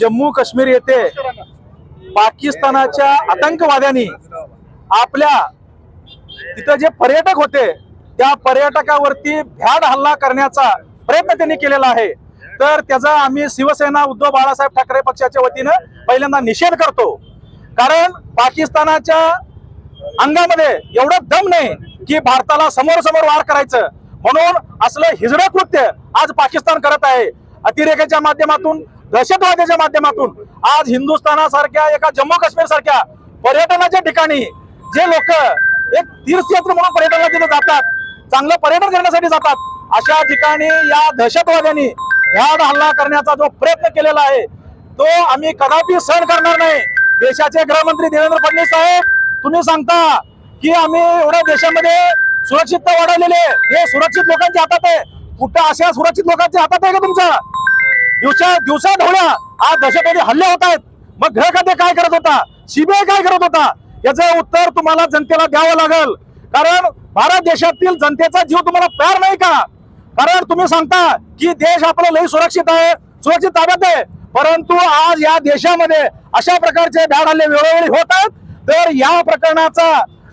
जम्मू काश्मीर येथे पाकिस्तानाच्या आतंकवाद्यांनी आपल्या तिथं जे पर्यटक होते त्या पर्यटकावरती भ्याड हल्ला करण्याचा प्रयत्न त्यांनी केलेला आहे. तर त्याचा आम्ही शिवसेना उद्धव बाळासाहेब ठाकरे पक्षाच्या वतीनं पहिल्यांदा निषेध करतो. कारण पाकिस्तानाच्या अंगामध्ये एवढं दम नाही की भारताला समोर समोर वार करायचं. म्हणून असलं हिजडं कृत्य आज पाकिस्तान करत आहे. अतिरेकाच्या माध्यमातून दहशतवादाच्या माध्यमातून आज हिंदुस्थानासारख्या एका जम्मू काश्मीर सारख्या पर्यटनाच्या ठिकाणी जे लोक एक तीर्थयात्र म्हणून पर्यटनाला तिथे जातात चांगलं पर्यटन करण्यासाठी जातात अशा ठिकाणी या दहशतवाद्यांनी भ्याड हल्ला करण्याचा जो प्रयत्न केलेला आहे तो आम्ही कदापि सहन करणार नाही. देशाचे गृहमंत्री देवेंद्र फडणवीस साहेब तुम्ही सांगता की आम्ही एवढ्या देशामध्ये सुरक्षितता वाढवलेली आहे. हे सुरक्षित लोकांच्या हातात आहे. कुठं अशा सुरक्षित लोकांच्या हातात आहे का तुमच्या दिवसा दिवसा ढवळ्या आज दहशतवादी हल्ले होत आहेत. मग गृह खाते काय करत होता? सीबीआय काय करत होता? याचं उत्तर तुम्हाला जनतेला द्यावं लागेल. कारण भारत देशातील जनतेचा जीव तुम्हाला प्यार नाही का? कारण तुम्ही सांगता की देश आपला लई सुरक्षित आहे सुरक्षित ताब्यात आहे. परंतु आज या देशामध्ये अशा प्रकारचे धाड हल्ले वेळोवेळी होत आहेत. तर या प्रकरणाचा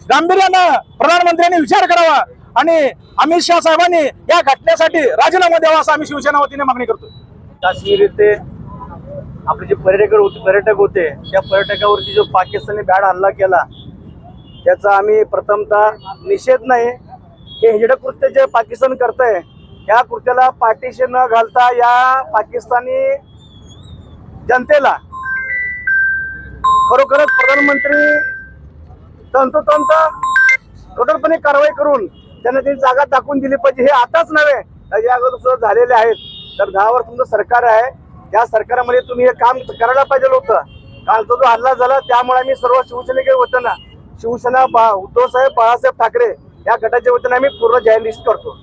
गांभीर्यानं प्रधानमंत्र्यांनी विचार करावा आणि अमित शहा साहेबांनी या घटनेसाठी राजीनामा द्यावा असं आम्ही शिवसेना वतीने मागणी करतो काश्मीर येथे आपले जे पर्यटक होते पर्यटक होते त्या पर्यटकावरती जो पाकिस्तानी बॅड हल्ला केला त्याचा आम्ही प्रथमतः निषेध नाही. हे हिजडं कृत्य जे पाकिस्तान करतंय या कृत्याला पाठीशी न घालता या पाकिस्तानी जनतेला खरोखरच प्रधानमंत्री तंतोतंत कठोरपणे कारवाई करून त्यांना त्यांनी जागा दाखवून दिली पाहिजे हे आताच नव्हे या अगोदर सुद्धा झालेले आहेत. तर दहा वर्ष तुमचं सरकार आहे त्या सरकारमध्ये तुम्ही हे काम करायला पाहिजे होतं. कालचा जो हल्ला झाला त्यामुळे आम्ही सर्व शिवसेनेकडे वतीनं शिवसेना बा उद्धव साहेब बाळासाहेब ठाकरे या गटाच्या वतीनं आम्ही पूर्ण जाहीर लिस्ट करतो.